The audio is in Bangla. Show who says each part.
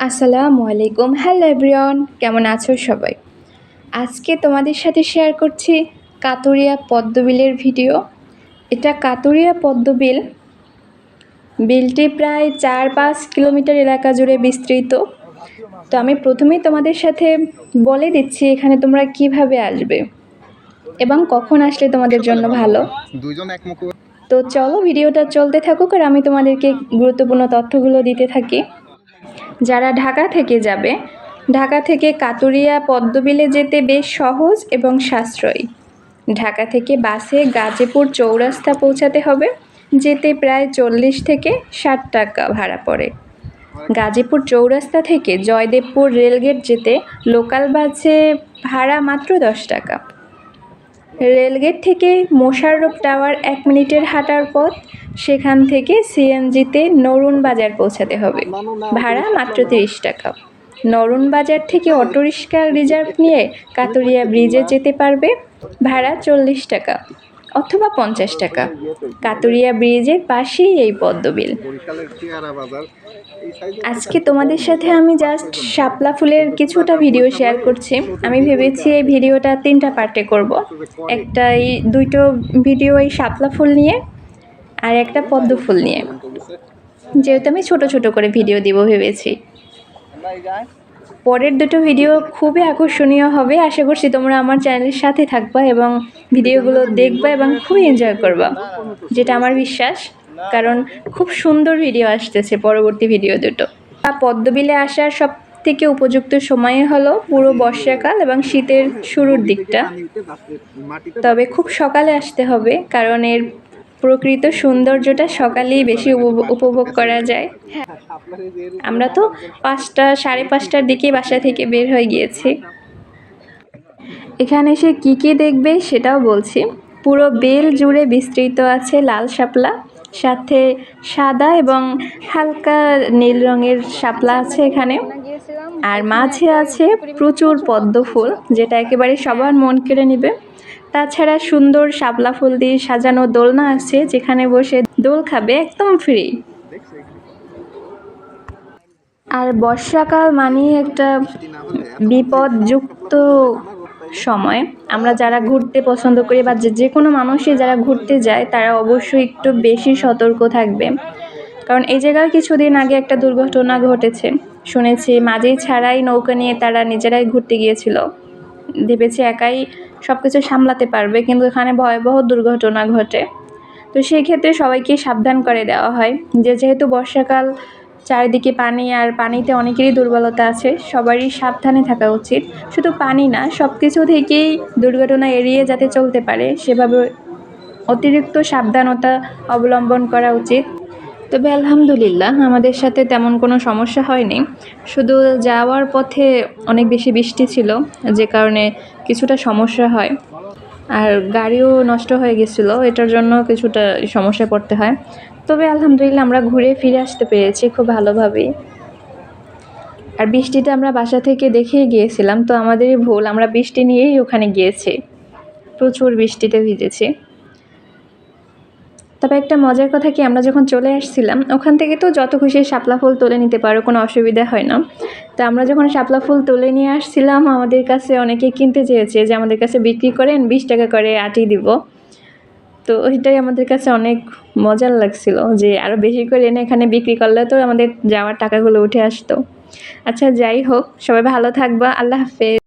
Speaker 1: আসসালামু আলাইকুম। হ্যালো এভরিওয়ান কেমন আছো সবাই? আজকে তোমাদের সাথে শেয়ার করছি কাতুরিয়া পদ্মবিলের ভিডিও এটা কাতুরিয়া পদ্মবিল। বিলটি প্রায় চার পাঁচ কিলোমিটার এলাকা জুড়ে বিস্তৃত। তো আমি প্রথমেই তোমাদের সাথে বলে দিচ্ছি এখানে তোমরা কীভাবে আসবে এবং কখন আসলে তোমাদের জন্য ভালো। তো চলো ভিডিওটা চলতে থাকুক আর আমি তোমাদেরকে গুরুত্বপূর্ণ তথ্যগুলো দিতে থাকি। যারা ঢাকা থেকে যাবে, ঢাকা থেকে কাতুরিয়া পদ্মবিলে যেতে বেশ সহজ এবং সাশ্রয়ী। ঢাকা থেকে বাসে গাজীপুর চৌরাস্তা পৌঁছাতে হবে, যেতে প্রায় চল্লিশ থেকে ষাট টাকা ভাড়া পড়ে। গাজীপুর চৌরাস্তা থেকে জয়দেবপুর রেলগেট যেতে লোকাল বাসে ভাড়া মাত্র দশ টাকা। রেলগেট থেকে মোশাররফ টাওয়ার এক মিনিটের হাঁটার পথ, সেখান থেকে সিএনজিতে নরুন বাজার পৌঁছাতে হবে। ভাড়া মাত্র তিরিশ টাকা। নরুন বাজার থেকে অটোরিক্সা রিজার্ভ নিয়ে কাতরিয়া ব্রিজে যেতে পারবে। ভাড়া চল্লিশ টাকা। অথবা পঞ্চাশ টাকা। কাতুরিয়া ব্রিজের পাশেই এই পদ্মবিল। আজকে তোমাদের সাথে আমি জাস্ট শাপলা ফুলের কিছুটা ভিডিও শেয়ার করছি। আমি ভেবেছি এই ভিডিওটা তিনটা পার্টে করব। একটা এই দুইটো ভিডিও এই শাপলা ফুল নিয়ে, আর একটা পদ্ম ফুল নিয়ে। যেহেতু আমি ছোট ছোট করে ভিডিও দিব ভেবেছি। পরের দুটো ভিডিও খুবই আকর্ষণীয় হবে। আশা করছি তোমরা আমার চ্যানেলের সাথে থাকবা এবং ভিডিওগুলো দেখবা এবং খুবই এনজয় করবা, যেটা আমার বিশ্বাস। কারণ খুব সুন্দর ভিডিও আসতেছে পরবর্তী ভিডিও দুটো। পদ্মবিলে আসার সব থেকে উপযুক্ত সময় হলো পুরো বর্ষাকাল এবং শীতের শুরুর দিকটা। তবে খুব সকালে আসতে হবে, কারণ এর প্রকৃত সৌন্দর্যটা সকালেই বেশি উপভো- উপভোগ করা যায়। আমরা তো পাঁচটা, সাড়ে পাঁচটার দিকে বাসা থেকে বের হয়ে গিয়েছি। এখানে এসে কী কী দেখবে সেটাও বলছি। পুরো বেল জুড়ে বিস্তৃত আছে লাল শাপলা, সাথে সাদা এবং হালকা নীল রঙের শাপলা আছে এখানে। আর মাঝে আছে প্রচুর পদ্ম ফুল, যেটা একেবারে সবার মন কেড়ে নেবে। তাছাড়া সুন্দর শাপলা ফুল দিয়ে সাজানো দোলনা আছে, যেখানে বসে দোল খাবে একদম ফ্রি আর বর্ষাকাল মানেই একটা বিপদযুক্ত সময়। আমরা যারা ঘুরতে পছন্দ করি বা যে কোনো মানুষই যারা ঘুরতে যায়, তারা অবশ্যই একটু বেশি সতর্ক থাকবে। কারণ এই জায়গায় কিছুদিন আগে একটা দুর্ঘটনা ঘটেছে। শুনেছি মাঝেই ছাড়াই নৌকা নিয়ে তারা নিজেরাই ঘুরতে গিয়েছিল। ভেবেছে একাই সব কিছু সামলাতে পারবে, কিন্তু এখানে ভয়াবহ দুর্ঘটনা ঘটে। তো সেই ক্ষেত্রে সবাইকে সাবধান করে দেওয়া হয় যে যেহেতু বর্ষাকাল, চারিদিকে পানি আর পানিতে অনেকেরই দুর্বলতা আছে, সবারই সাবধানে থাকা উচিত। শুধু পানি না সব কিছু থেকেই দুর্ঘটনা এড়িয়ে যাতে চলতে পারে, সেভাবে অতিরিক্ত সাবধানতা অবলম্বন করা উচিত। তবে আলহামদুলিল্লাহ, আমাদের সাথে তেমন কোনো সমস্যা হয়নি। শুধু যাওয়ার পথে অনেক বেশি বৃষ্টি ছিল, যে কারণে কিছুটা সমস্যা হয়। আর গাড়িও নষ্ট হয়ে গেছিল, এটার জন্য কিছুটা সমস্যায় পড়তে হয়। তবে আলহামদুলিল্লাহ, আমরা ঘুরে ফিরে আসতে পেরেছি খুব ভালোভাবেই। আর বৃষ্টিটা আমরা বাসা থেকে দেখেই গিয়েছিলাম, তো আমাদেরই ভুল, আমরা বৃষ্টি নিয়েই ওখানে গিয়েছি। প্রচুর বৃষ্টিতে ভিজেছি। তবে একটা মজার কথা কি, আমরা যখন চলে আসছিলাম, ওখান থেকে তো যত খুশি শাপলা ফুল তুলে নিতে পারো, কোনো অসুবিধা হয় না। তো আমরা যখন শাপলা ফুল তুলে নিয়ে আসছিলাম, আমাদের কাছে অনেকে কিনতে চেয়েছে যে, আমাদের কাছে বিক্রি করেন, বিশ টাকা করে আটি দিব। তো ওইটাই আমাদের কাছে অনেক মজার লাগছিল যে আরও বেশি করে এনে এখানে বিক্রি করলে তো আমাদের যাওয়ার টাকাগুলো উঠে আসতো। আচ্ছা যাই হোক, সবাই ভালো থাকবা, আল্লাহ হাফেজ।